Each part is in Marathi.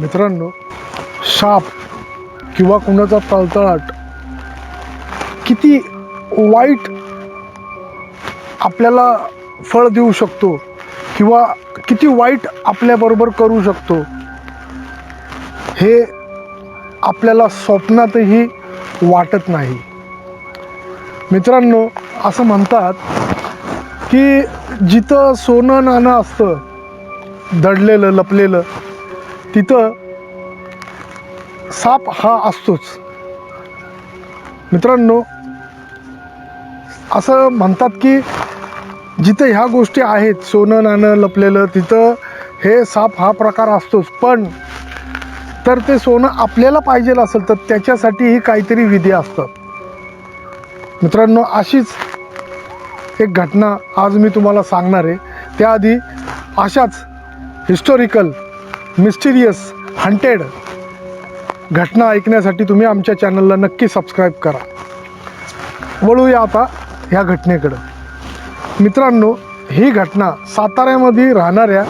मित्रांनो साप किंवा कुणाचा तळतळाट किती वाईट आपल्याला फळ देऊ शकतो किंवा किती वाईट आपल्याबरोबर करू शकतो हे आपल्याला स्वप्नातही वाटत नाही. मित्रांनो असं म्हणतात की जिथं सोनं नाणं असतं दडलेलं लपलेलं तिथं साप हा असतोच. मित्रांनो असं म्हणतात की जिथं ह्या गोष्टी आहेत सोनं नाणं लपलेलं तिथं हे साप हा प्रकार असतोच. पण तर ते सोनं आपल्याला पाहिजे असेल तर त्याच्यासाठीही काहीतरी विधी असतात. मित्रांनो अशीच एक घटना आज मी तुम्हाला सांगणार आहे. त्याआधी अशाच हिस्टॉरिकल मिस्टिरियस हंटेड घटना ऐकण्यासाठी तुम्ही आमच्या चॅनलला नक्की सबस्क्राईब करा. वळूया आता ह्या घटनेकडं. मित्रांनो ही घटना साताऱ्यामध्ये राहणाऱ्या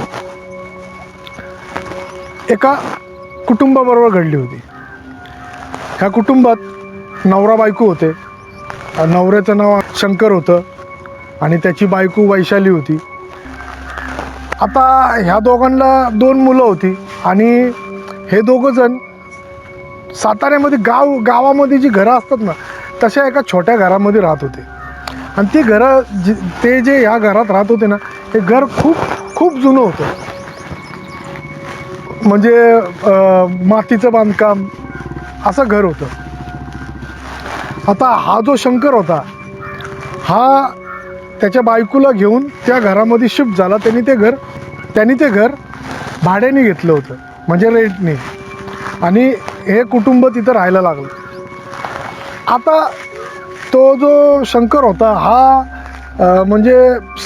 एका कुटुंबाबरोबर घडली होती. ह्या कुटुंबात नवरा बायको होते. नवऱ्याचं नाव शंकर होतं आणि त्याची बायको वैशाली होती. आता ह्या दोघांना दोन मुलं होती आणि हे दोघंजण साताऱ्यामध्ये गाव गावामध्ये जी घरं असतात ना तशा एका छोट्या घरामध्ये राहत होते. आणि ती घरं जी ते जे ह्या घरात राहत होते ना हे घर खूप खूप जुनं होतं. म्हणजे मातीचं बांधकाम असं घर होतं. आता हा जो शंकर होता हा त्याच्या बायकोला घेऊन त्या घरामध्ये शिफ्ट झाला. त्यांनी ते घर त्यांनी ते घर भाड्याने घेतलं होतं म्हणजे रेंटने आणि हे कुटुंब तिथं राहायला लागलं. आता तो जो शंकर होता हा म्हणजे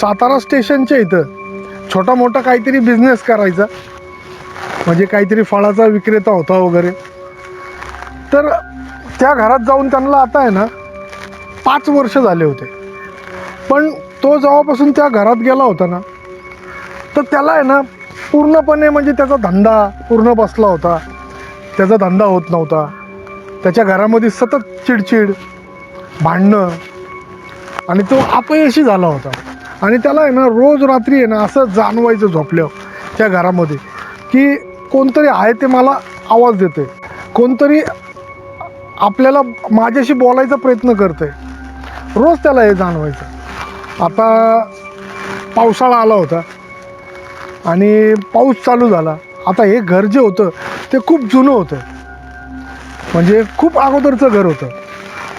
सातारा स्टेशनच्या इथं छोटा मोठा काहीतरी बिझनेस करायचा. म्हणजे काहीतरी फळाचा विक्रेता होता वगैरे. तर त्या घरात जाऊन त्यांना आता आहे ना पाच वर्ष झाले होते. पण तो जेव्हापासून त्या घरात गेला होता ना तर त्याला आहे ना पूर्णपणे म्हणजे त्याचा धंदा पूर्ण बसला होता. त्याचा धंदा होत नव्हता. त्याच्या घरामध्ये सतत चिडचिड भांडणं आणि तो अपयशी झाला होता. आणि त्याला आहे ना रोज रात्री आहे ना असं जाणवायचं झोपल्यावर त्या घरामध्ये की कोणतरी आहे ते मला आवाज देते कोणतरी आपल्याला माझ्याशी बोलायचा प्रयत्न करते रोज त्याला हे जाणवायचं. आता पावसाळा आला होता आणि पाऊस चालू झाला. आता हे घर जे होतं ते खूप जुनं होतं. म्हणजे खूप अगोदरचं घर होतं.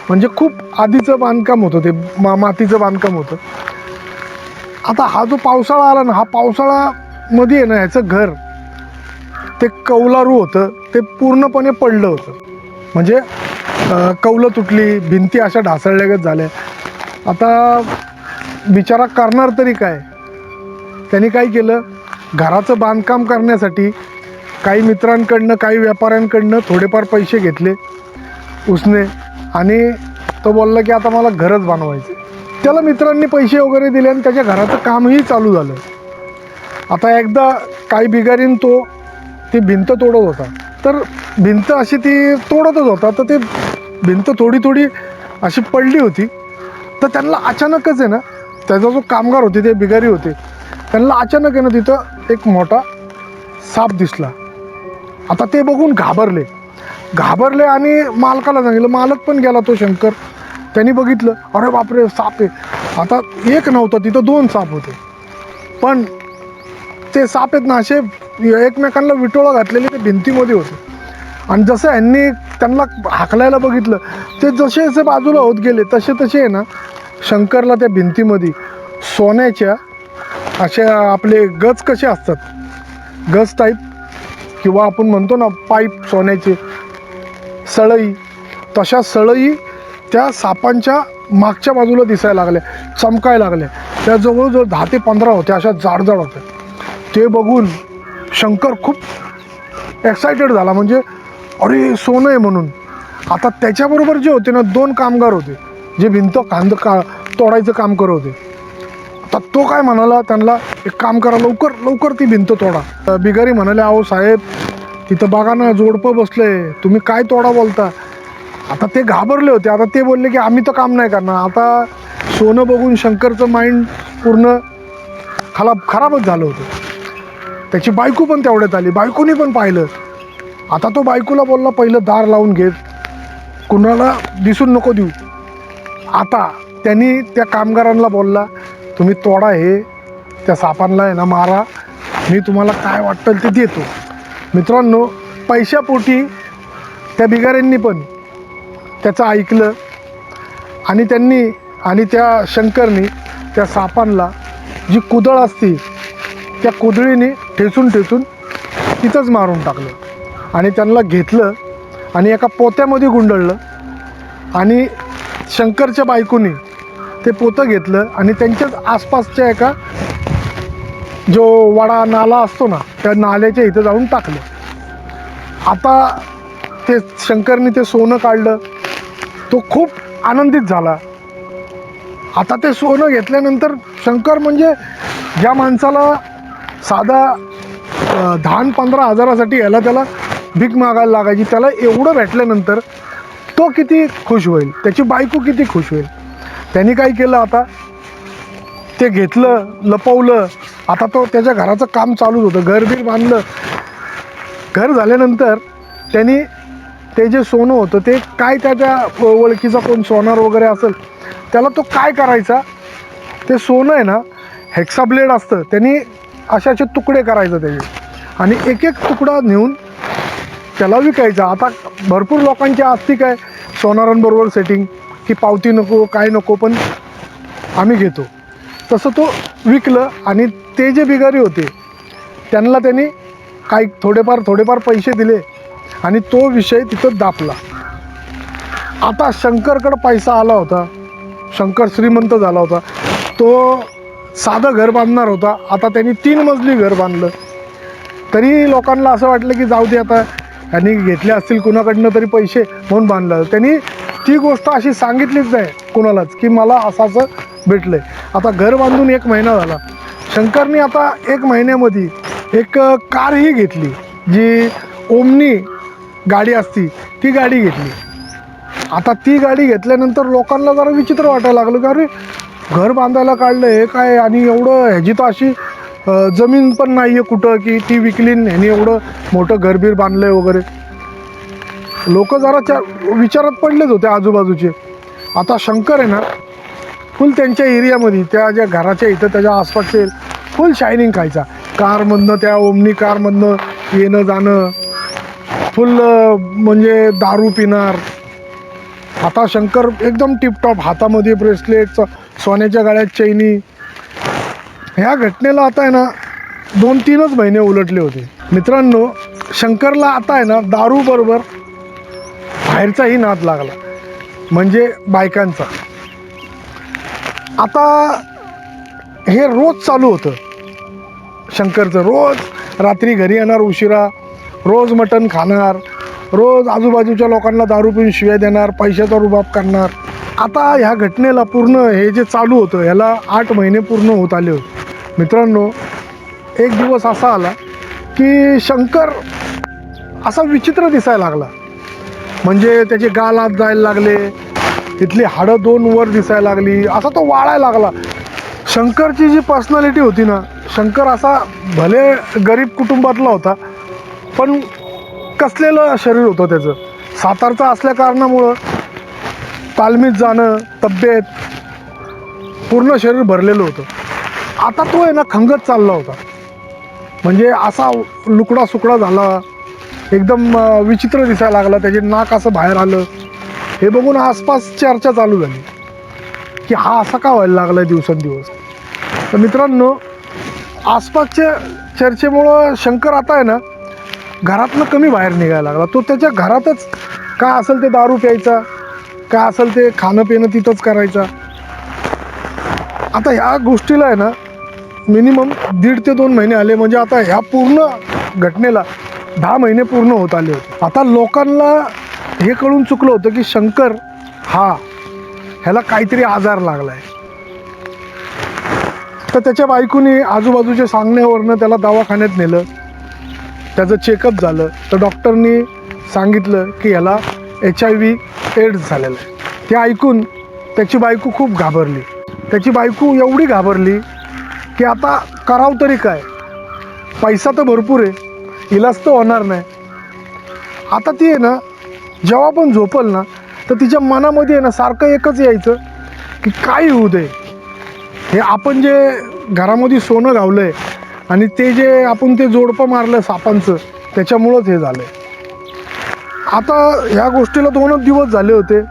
म्हणजे खूप आधीचं बांधकाम होतं ते मा मातीचं बांधकाम होतं. आता हा जो पावसाळा आला ना हा पावसाळामध्ये आहे ना ह्याचं घर ते कौलारू होतं ते पूर्णपणे पडलं होतं. म्हणजे कौलं तुटली भिंती अशा ढासळल्यागत झाल्या. आता बिचारा करणार तरी काय? त्यांनी काय केलं? घराचं बांधकाम करण्यासाठी काही मित्रांकडनं काही व्यापाऱ्यांकडनं थोडेफार पैसे घेतले उसने आणि तो बोलला की आता मला घरच बनवायचं त्याला मित्रांनी पैसे वगैरे दिले आणि त्याच्या घराचं कामही चालू झालं. आता एकदा काही बिगारीन तो ती भिंत तोडत होता. तर भिंत अशी ती तोडतच होता. तर ते भिंत थोडी थोडी अशी पडली होती. तर त्यांना अचानकच आहे ना त्याचा जो कामगार होते ते बिगारी होते त्यांना अचानक आहे ना तिथं एक मोठा साप दिसला. आता ते बघून घाबरले. घाबरले आणि मालकाला सांगितलं मालक पण गेला तो शंकर. त्यांनी बघितलं अरे बापरे साप आहे. आता एक नव्हता तिथं दोन साप होते. पण ते साप आहेत ना असे एकमेकांना विटोळा घातलेले ते भिंतीमध्ये होते. आणि जसं यांनी त्यांना हाकलायला बघितलं ते जसे जसे बाजूला होत गेले तसे तसे आहे ना शंकरला त्या भिंतीमध्ये सोन्याच्या अशा आपले गज कसे असतात? गज टाईप किंवा आपण म्हणतो ना पाईप सोन्याचे सळई तशा सळई त्या सापांच्या मागच्या बाजूला दिसायला लागल्या चमकायला लागल्या. त्या जवळजवळ दहा ते पंधरा होत्या अशा जाडजाड होत्या. ते बघून शंकर खूप एक्सायटेड झाला. म्हणजे अरे सोनं आहे म्हणून. आता त्याच्याबरोबर जे होते ना दोन कामगार होते. जे भिंत कांद का तोडायचं काम करत होते. आता तो काय म्हणाला? त्यांना एक काम करा लवकर लवकर ती भिंत तोडा. बिगारी म्हणाले अहो साहेब तिथं बघा ना जोडपं बसले तुम्ही काय तोडा बोलता? आता ते घाबरले होते. आता ते बोलले की आम्ही तर काम नाही करणार. आता सोनं बघून शंकरचं माइंड पूर्ण खराब खराबच झालं होतं. त्याची बायको पण तेवढ्यात आली. बायकोनी पण पाहिलं. आता तो बायकोला बोलला पहिलं दार लावून घे. कुणाला दिसून नको देऊ. आता त्यांनी त्या कामगारांना बोलला तुम्ही तोडा हे त्या सापांना आहे ना मारा मी तुम्हाला काय वाटतं ते देतो. मित्रांनो पैशापोटी त्या बिगाऱ्यांनी पण त्याचं ऐकलं आणि त्यांनी आणि त्या शंकरनी त्या सापांना जी कुदळ असती त्या कुदळीने ठेचून ठेचून तिथंच मारून टाकलं आणि त्यांना घेतलं आणि एका पोत्यामध्ये गुंडळलं आणि शंकरच्या बायकोनी ते पोतं घेतलं आणि त्यांच्याच आसपासच्या एका जो वडा नाला असतो ना त्या नाल्याच्या इथं जाऊन टाकलं. आता ते शंकरने ते सोनं काढलं. तो खूप आनंदित झाला. आता ते सोनं घेतल्यानंतर शंकर म्हणजे ज्या माणसाला साधा धान पंधरा हजारासाठी याला त्याला भीक मागायला लागायची त्याला एवढं भेटल्यानंतर तो किती खुश होईल? त्याची बायको किती खुश होईल? त्यांनी काय केलं आता? ते घेतलं लपवलं. आता तो त्याच्या घराचं काम चालूच होतं. घरबीर बांधलं. घर झाल्यानंतर त्यांनी ते जे सोनं होतं ते काय त्याच्या ओळखीचा कोण सोनार वगैरे असेल त्याला तो काय करायचा? ते सोनं आहे ना हेक्सा ब्लेड असतं. त्यांनी असे असे तुकडे करायचं त्याचे. आणि एक एक तुकडा नेऊन त्याला विकायचा. आता भरपूर लोकांची आस्तिक आहे. सोनारांबरोबर सेटिंग की पावती नको काय नको पण आम्ही घेतो. तसं तो विकलं आणि ते जे बिगारी होते त्यांना त्यांनी काही थोडेफार थोडेफार पैसे दिले आणि तो विषय तिथं दापला. आता शंकरकडं पैसा आला होता शंकर श्रीमंत झाला होता तो साधं घर बांधणार होता आता त्यांनी तीन मजली घर बांधलं. तरी लोकांना असं वाटलं की जाऊ दे आता यांनी घेतले असतील कुणाकडनं तरी पैसे म्हणून बांधलं. त्यांनी ती गोष्ट अशी सांगितलीच नाही कुणालाच की मला असं असं भेटलं आहे आता घर बांधून एक महिना झाला. शंकरनी आता एक महिन्यामध्ये एक कारही घेतली. जी ओमनी गाडी असती ती गाडी घेतली. आता ती गाडी घेतल्यानंतर लोकांना जरा विचित्र वाटायला लागलं की अरे घर बांधायला काढलं हे काय? आणि एवढं ह्याची तर अशी जमीन पण नाही आहे कुठं की ती विकली ह्याने ह्यानी एवढं मोठं घरबीर बांधलं आहे वगैरे. लोक जरा त्या विचारात पडलेच होते आजूबाजूचे. आता शंकर आहे ना फुल त्यांच्या एरियामध्ये त्या ज्या घराच्या इथं त्याच्या आसपासचे फुल शायनिंग खायचा. कारमधनं त्या ओमनी कारमधनं येणं जाणं. फुल म्हणजे दारू पिणार. आता शंकर एकदम टिपटॉप हातामध्ये ब्रेसलेट सोन्याच्या गाळ्यात चैनी. ह्या घटनेला आता आहे ना दोन तीनच महिने उलटले होते. मित्रांनो शंकरला आता आहे ना दारूबरोबर बाहेरचाही नाद लागला. म्हणजे बायकांचा. आता हे रोज चालू होतं. शंकरचं रोज रात्री घरी येणार उशिरा रोज मटण खाणार रोज आजूबाजूच्या लोकांना दारू पिऊन शिव्या देणार पैशाचा रुबाब करणार. आता ह्या घटनेला पूर्ण हे जे चालू होतं ह्याला आठ महिने पूर्ण होत आले होते. मित्रांनो एक दिवस असा आला की शंकर असा विचित्र दिसायला लागला. म्हणजे त्याचे गाल आत जायला लागले तिथली हाडं दोन वर दिसायला लागली असा तो वाळायला लागला. शंकरची जी पर्सनॅलिटी होती ना शंकर असा भले गरीब कुटुंबातला होता पण कसलेलं शरीर होतं त्याचं? सातारचं असल्या कारणामुळं तालमीत जाणं तब्येत पूर्ण शरीर भरलेलं होतं. आता तो आहे ना खंगत चालला होता. म्हणजे असा लुकडा सुकडा झाला एकदम विचित्र दिसायला लागला त्याचे नाक असं बाहेर आलं. हे बघून आसपास चर्चा चालू झाली की हा असा का व्हायला लागला आहे दिवसेंदिवस? तर मित्रांनो आसपासच्या चर्चेमुळं शंकर आता आहे ना घरातनं कमी बाहेर निघायला लागला. तो त्याच्या घरातच काय असेल ते दारू प्यायचा काय असेल ते खाणं पिणं तिथंच करायचा? आता ह्या गोष्टीला आहे ना मिनिमम दीड ते दोन महिने आले. म्हणजे आता ह्या पूर्ण घटनेला दहा महिने पूर्ण होत आले होते. आता लोकांना हे कळून चुकलं होतं की शंकर हा ह्याला काहीतरी आजार लागला आहे तर त्याच्या बायकोनी आजूबाजूच्या सांगण्यावरनं त्याला दवाखान्यात नेलं. त्याचं चेकअप झालं. तर डॉक्टरनी सांगितलं की ह्याला एच आय व्ही एड्स झालेलं आहे. ते ऐकून त्याची बायको खूप घाबरली. त्याची बायको एवढी घाबरली की आता करावं तरी काय? पैसा तर भरपूर आहे. इलाज तर होणार नाही. आता ती आहे ना जेव्हा पण झोपल ना तर तिच्या मनामध्ये आहे ना सारखं एकच यायचं की काय होऊ दे. हे आपण जे घरामध्ये सोनं घावलं आहे आणि ते जे आपण ते जोडपं मारलं सापांचं त्याच्यामुळंच हे झालं आहे आता ह्या गोष्टीला दोनच दिवस झाले होते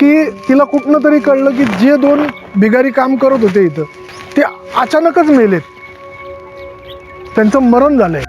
की तिला कुठनं तरी कळलं की जे दोन बिगारी काम करत होते इथं. ते अचानकच मेलेत. त्यांचं मरण झालंय.